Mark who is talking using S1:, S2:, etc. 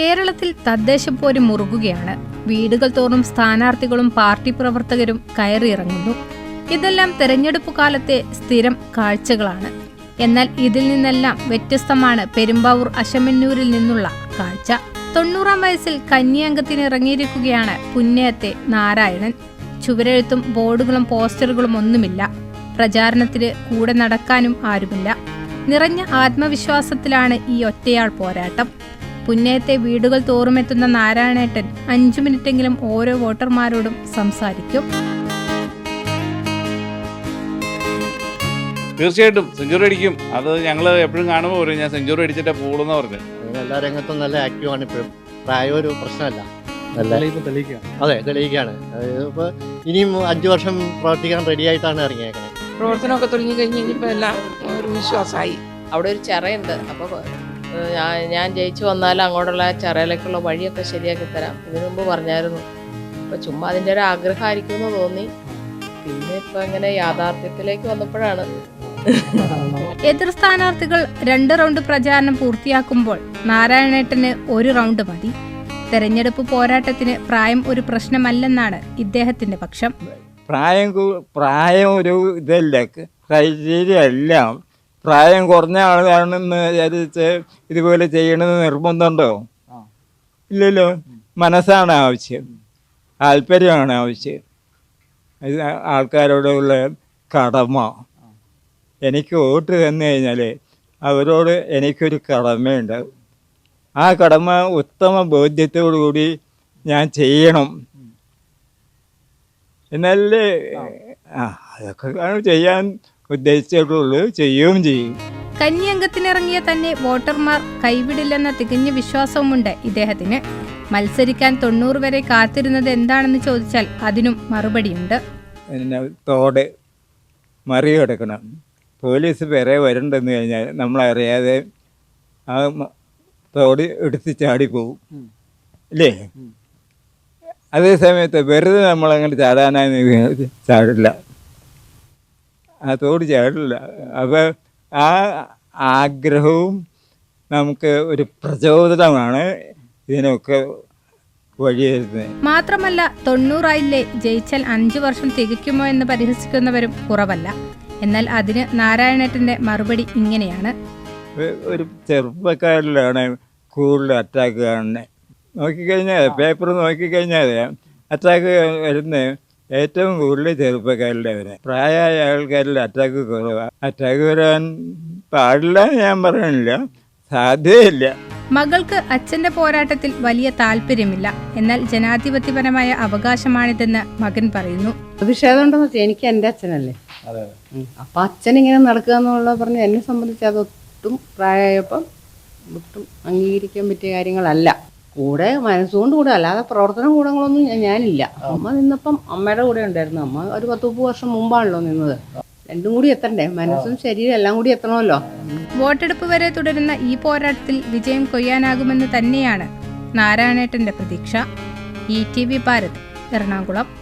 S1: കേരളത്തിൽ തദ്ദേശപ്പോര് മുറുകുകയാണ്. വീടുകൾ തോറും സ്ഥാനാർത്ഥികളും പാർട്ടി പ്രവർത്തകരും കയറിയിറങ്ങുന്നു. ഇതെല്ലാം തെരഞ്ഞെടുപ്പ് കാലത്തെ സ്ഥിരം കാഴ്ചകളാണ്. എന്നാൽ ഇതിൽ നിന്നെല്ലാം വ്യത്യസ്തമാണ് പെരുമ്പാവൂർ അശമന്നൂരിൽ നിന്നുള്ള കാഴ്ച. തൊണ്ണൂറാം വയസ്സിൽ കന്യാംഗത്തിന് ഇറങ്ങിയിരിക്കുകയാണ് പുന്നയത്തെ നാരായണൻ. ചുവരെഴുത്തും ബോർഡുകളും പോസ്റ്ററുകളും ഒന്നുമില്ല. പ്രചാരണത്തിന് കൂടെ നടക്കാനും ആരുമില്ല. നിറഞ്ഞ ആത്മവിശ്വാസത്തിലാണ് ഈ ഒറ്റയാൾ പോരാട്ടം. പുന്നയത്തെ വീടുകൾ തോറുമെത്തുന്ന നാരായണേട്ടൻ അഞ്ചു മിനിറ്റെങ്കിലും ഓരോ വോട്ടർമാരോടും സംസാരിക്കും.
S2: തീർച്ചയായിട്ടും സെഞ്ചുറി അടിക്കും. അത് ഞങ്ങൾ എപ്പോഴും കാണുമ്പോൾ പറയും ഞാൻ സെഞ്ചുറി അടിച്ചിട്ട് പോകുന്ന പറഞ്ഞു.
S3: എല്ലാ രംഗത്തും നല്ല ആക്റ്റീവാണ് ഇപ്പോഴും. പ്രായം ഒരു പ്രശ്നമല്ല. നല്ല അതെ തെളിയിക്കുകയാണ്. ഇപ്പൊ ഇനിയും അഞ്ചു വർഷം പ്രവർത്തിക്കാൻ റെഡി ആയിട്ടാണ് ഇറങ്ങിയേക്കുന്നത്
S4: പ്രവർത്തനമൊക്കെ തുടങ്ങി കഴിഞ്ഞ് കഴിഞ്ഞപ്പോൾ എല്ലാം ഒരു വിശ്വാസമായി.
S5: അവിടെ ഒരു ചിറയുണ്ട്. അപ്പോൾ ഞാൻ ഞാൻ ജയിച്ചു വന്നാൽ അങ്ങോട്ടുള്ള ചിറയിലേക്കുള്ള വഴിയൊക്കെ ശരിയാക്കി തരാം. ഇതിനു മുമ്പ് പറഞ്ഞായിരുന്നു. അപ്പോൾ ചുമ്മാ അതിന്റെ ഒരു ആഗ്രഹമായിരിക്കും എന്ന് തോന്നി. പിന്നെ ഇപ്പം ഇങ്ങനെ യാഥാർത്ഥ്യത്തിലേക്ക് വന്നപ്പോഴാണ്.
S1: എതിർ സ്ഥാനാർത്ഥികൾ രണ്ട് റൗണ്ട് പ്രചാരണം പൂർത്തിയാക്കുമ്പോൾ നാരായണേട്ടന് ഒരു റൗണ്ട് മതി. തെരഞ്ഞെടുപ്പ് പോരാട്ടത്തിന് പ്രായം ഒരു പ്രശ്നമല്ലെന്നാണ് ഇദ്ദേഹത്തിന്റെ പക്ഷം.
S6: പ്രായം പ്രായം ഒരു ഇതല്ല. ക്രൈറ്റീരിയ അല്ല പ്രായം കുറഞ്ഞ ആളാണെന്ന് വിചാരിച്ച് ഇതുപോലെ ചെയ്യണമെന്ന് നിർബന്ധമുണ്ടോ? ഇല്ലല്ലോ. മനസ്സാണ് ആവശ്യം. താല്പര്യമാണ് ആവശ്യം. ആൾക്കാരോടുള്ള കടമ. എനിക്ക് വോട്ട് തന്നു കഴിഞ്ഞാൽ അവരോട് എനിക്കൊരു കടമയുണ്ട്. ആ കടമ ഉത്തമ ബോധ്യത്തോടു കൂടി ഞാൻ ചെയ്യണം. എന്നല്ലേ ആ. അതൊക്കെ ചെയ്യാൻ ഉദ്ദേശിച്ചിട്ടുള്ളൂ ചെയ്യുകയും ചെയ്യും.
S1: കന്യംഗത്തിനിറങ്ങിയ തന്നെ വോട്ടർമാർ കൈവിടില്ലെന്ന തികഞ്ഞ വിശ്വാസവുമുണ്ട് ഇദ്ദേഹത്തിന്. മത്സരിക്കാൻ തൊണ്ണൂറ് വരെ കാത്തിരുന്നത് എന്താണെന്ന് ചോദിച്ചാൽ അതിനും മറുപടിയുണ്ട്.
S6: തോട് മറികടക്കണം പോലീസ് വരെ വരണ്ടെന്ന് കഴിഞ്ഞാൽ നമ്മളറിയാതെ ആ തോട് എടുത്ത് ചാടിപ്പോവും ഇല്ലേ? അതേ സമയത്ത് വെറുതെ നമ്മളങ്ങനെ ചാടാനായി ചാടില്ല. ആ തോട് ചാടില്ല അപ്പോൾ ആ ആഗ്രഹവും നമുക്ക് ഒരു പ്രചോദനമാണ് ഇതിനൊക്കെ വഴിയെഴുതുന്നത്.
S1: മാത്രമല്ല തൊണ്ണൂറായില്ലേ ജയിച്ചാൽ അഞ്ചു വർഷം തികയ്ക്കുമോ എന്ന് പരിഹസിക്കുന്നവരും കുറവല്ല. എന്നാൽ അതിന് നാരായണേട്ടന്റെ മറുപടി ഇങ്ങനെയാണ്.
S6: ഒരു ചെറുപ്പക്കാരിലാണ് കൂടുതൽ അറ്റാക്ക് കാണുന്നത്. നോക്കിക്കഴിഞ്ഞാൽ പേപ്പർ നോക്കിക്കഴിഞ്ഞാൽ അറ്റാക്ക് വരുന്ന ഏറ്റവും കൂടുതൽ ചെറുപ്പക്കാരുടെ വരെ പ്രായമായ ആൾക്കാരിൽ അറ്റാക്ക് കുറവാണ് അറ്റാക്ക് വരാൻ പാടില്ല എന്ന് ഞാൻ പറയണില്ല സാധ്യതയില്ല.
S1: മകൾക്ക് അച്ഛന്റെ പോരാട്ടത്തിൽ വലിയ താല്പര്യമില്ല. എന്നാൽ ജനാധിപത്യപരമായ അവകാശമാണിതെന്ന് മകൻ പറയുന്നു.
S7: പ്രതിഷേധം ഉണ്ടെന്ന് വെച്ചാൽ എനിക്ക് എന്റെ അച്ഛനല്ലേ. അപ്പൊ അച്ഛൻ ഇങ്ങനെ നടക്കുക എന്നുള്ള പറഞ്ഞ് എന്നെ സംബന്ധിച്ച് അതൊട്ടും ഒട്ടും പ്രായമായപ്പം ഒട്ടും അംഗീകരിക്കാൻ പറ്റിയ കാര്യങ്ങളല്ല. കൂടെ മനസ്സുകൊണ്ട് കൂടെ അല്ലാതെ പ്രവർത്തന കൂടങ്ങളൊന്നും ഞാൻ- ഞാനില്ല. അമ്മ നിന്നപ്പം അമ്മയുടെ കൂടെ ഉണ്ടായിരുന്നു. അമ്മ ഒരു പത്ത് മുപ്പത് വർഷം മുമ്പാണല്ലോ നിന്നത്. രണ്ടും കൂടി എത്തണ്ടേ? മനസ്സും ശരീരം എല്ലാം കൂടി എത്തണമല്ലോ.
S1: വോട്ടെടുപ്പ് വരെ തുടരുന്ന ഈ പോരാട്ടത്തിൽ വിജയം കൊയ്യാനാകുമെന്ന് തന്നെയാണ് നാരായണേട്ടന്റെ പ്രതീക്ഷ. E T V Bharat Ernakulam.